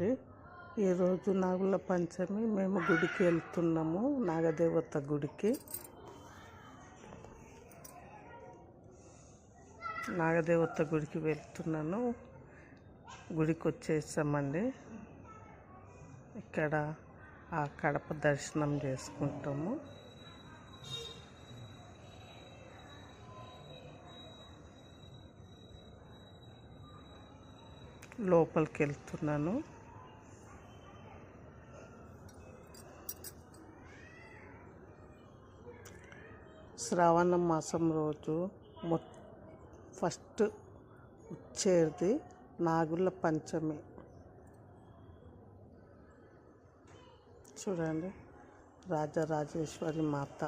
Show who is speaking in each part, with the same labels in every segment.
Speaker 1: అండి ఈరోజు నాగుల పంచమి మేము గుడికి వెళ్తున్నాము నాగదేవత గుడికి. నాగదేవత గుడికి వెళ్తున్నాను. గుడికి వచ్చేసామండి. ఇక్కడ ఆ కడప దర్శనం చేసుకుంటాము. లోపలికి వెళ్తున్నాను. శ్రావణ మాసం రోజు మొ ఫస్ట్ వచ్చేది నాగుల పంచమి. చూడండి రాజరాజేశ్వరి మాత.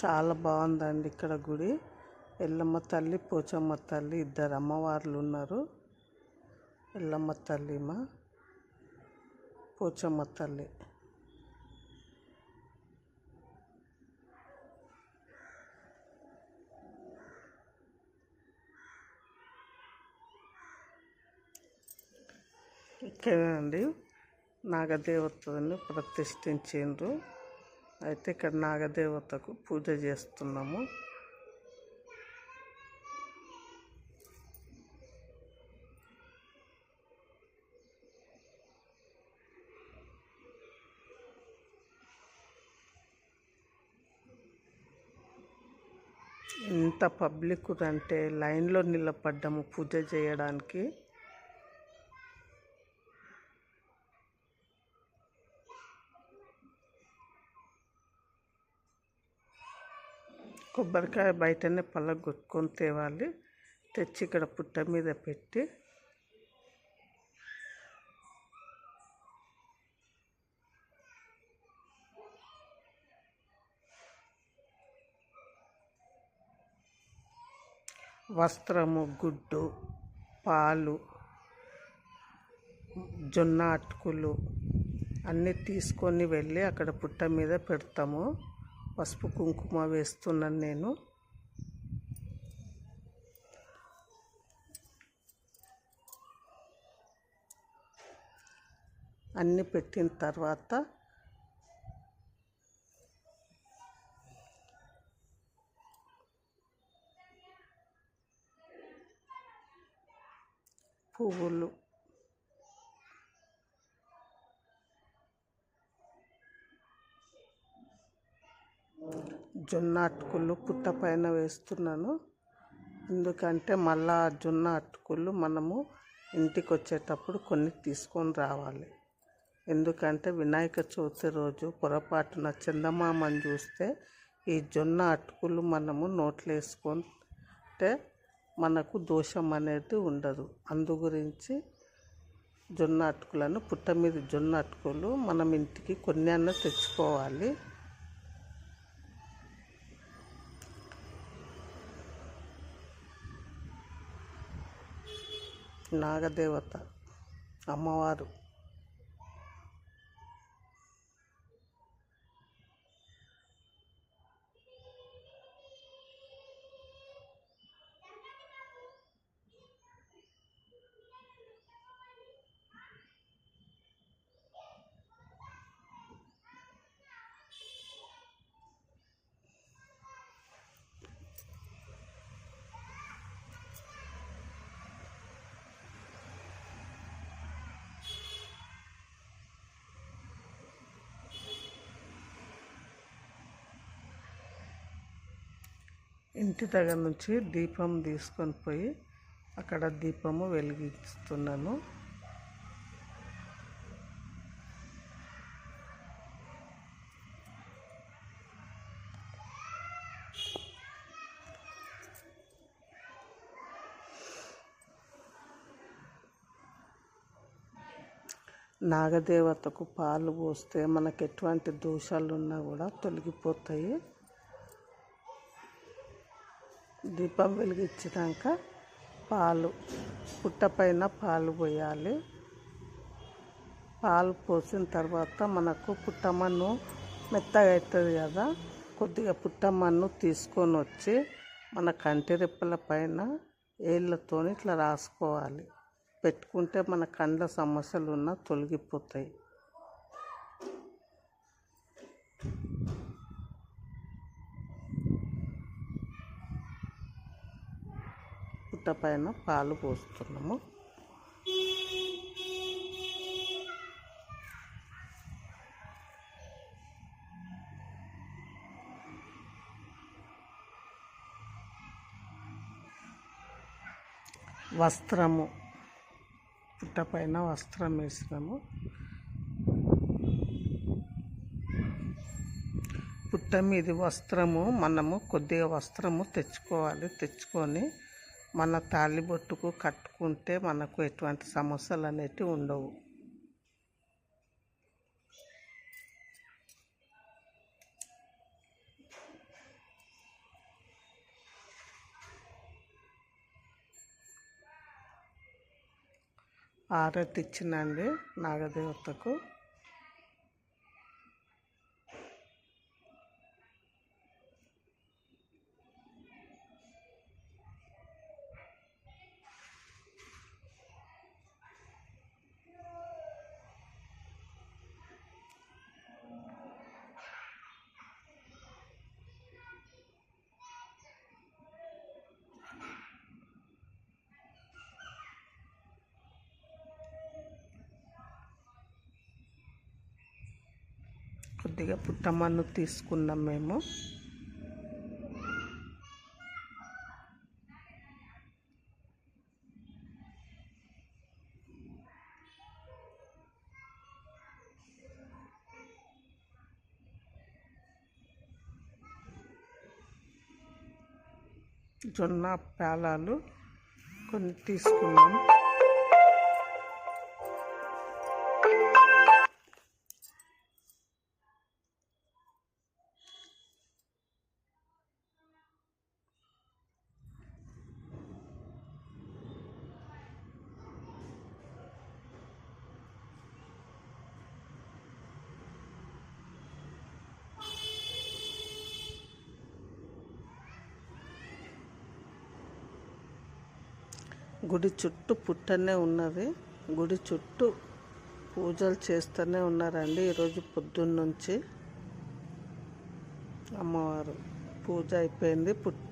Speaker 1: చాలా బాగుందండి ఇక్కడ గుడి. ఎల్లమ్మ తల్లి పోచమ్మ తల్లి ఇద్దరు అమ్మవార్లు ఉన్నారు. ఎల్లమ్మ తల్లి మా పోచమ్మ తల్లి. ఇక్కడండి నాగదేవతని ప్రతిష్ఠించిండ్రు. అయితే ఇక్కడ నాగదేవతకు పూజ చేస్తున్నాము. ఇంత పబ్లిక్ అంటే లైన్లో నిలబడ్డాము పూజ చేయడానికి. కొబ్బరికాయ బయటనే పళ్ళగొట్టుకొని తేవాలి. తెచ్చి ఇక్కడ పుట్ట మీద పెట్టి వస్త్రము గుడ్డు పాలు జొన్న అటుకులు అన్నీ తీసుకొని వెళ్ళి అక్కడ పుట్ట మీద పెడతాము. పసుపు కుంకుమ వేస్తున్నాను నేను. అన్నీ పెట్టిన తర్వాత పువ్వులు. జొన్న అటుకులు పుట్ట పైన వేస్తున్నాను. ఎందుకంటే మళ్ళా ఆ జొన్న అటుకులు మనము ఇంటికి వచ్చేటప్పుడు కొన్ని తీసుకొని రావాలి. ఎందుకంటే వినాయక చవితి రోజు పొరపాటున చందమామని చూస్తే ఈ జొన్న అటుకులు మనము నోట్లో వేసుకుంటే మనకు దోషం అనేది ఉండదు. అందు గురించి జొన్న అటుకులను పుట్ట మీద జొన్న అటుకులు మనం ఇంటికి కొన్ని అన్న తెచ్చుకోవాలి. నాగదేవత అమ్మవారు ఇంటి దగ్గర నుంచి దీపం తీసుకొని పోయి అక్కడ దీపము వెలిగిస్తున్నాను. నాగదేవతకు పాలు పోస్తే మనకు ఎటువంటి దోషాలు ఉన్నా కూడా తొలగిపోతాయి. దీపం వెలిగించినాక పాలు పుట్టపైన పాలు పోయాలి. పాలు పోసిన తర్వాత మనకు పుట్టమన్ను మెత్తగా అవుతుంది కదా కొద్దిగా పుట్టమన్ను తీసుకొని వచ్చి మన కంటి రెప్పల పైన ఏళ్ళతో ఇట్లా రాసుకోవాలి. పెట్టుకుంటే మన కండ్ల సమస్యలు ఉన్నా తొలగిపోతాయి. పుట్ట పైన పాలు పోస్తున్నాము. వస్త్రము పుట్ట పైన వస్త్రం వేసినాము. పుట్ట మీది వస్త్రము మనము కొద్దిగా వస్త్రము తెచ్చుకోవాలి తెచ్చుకొని మన తాళిబొట్టుకు కట్టుకుంటే మనకు ఎటువంటి సమస్యలు అనేటివి ఉండవు. ఆరతి ఇచ్చినండి నాగదేవతకు. కొద్దిగా పుట్టమన్ను తీసుకున్నాం మేము. జొన్న పేలాలు కొన్ని తీసుకున్నాం. గుడి చుట్టూ పుట్టనే ఉన్నది. గుడి చుట్టూ పూజలు చేస్తూనే ఉన్నారండి ఈరోజు పొద్దున్న నుంచి అమ్మవారు. పూజ అయిపోయింది పుట్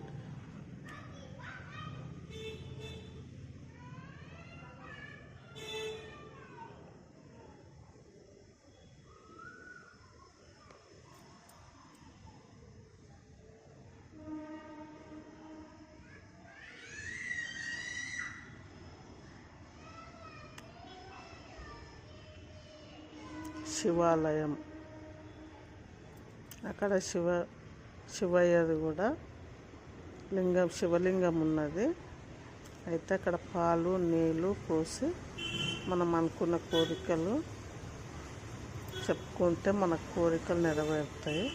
Speaker 1: శివాలయం. అక్కడ శివ శివయ్యది కూడా. లింగం శివలింగం ఉన్నది. అయితే అక్కడ పాలు నీళ్ళు పోసి మనం అనుకున్న కోరికలు చెప్పుకుంటే మన కోరికలు నెరవేరుతాయి.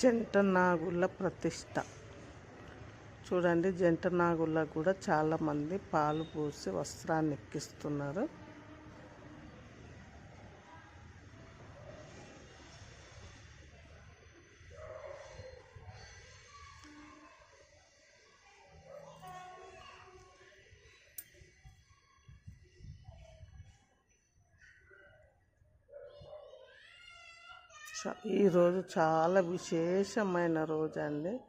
Speaker 1: జంట నాగుల ప్రతిష్ట. చూడండి జంట నాగులకు కూడా చాలామంది పాలు పోసి వస్త్రాన్ని ఎక్కిస్తున్నారు. ఈరోజు చాలా విశేషమైన రోజు అండి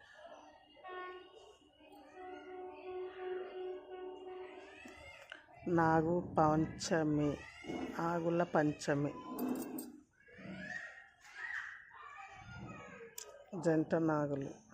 Speaker 1: నాగు పంచమి ఆగుల పంచమి. జంట నాగులు.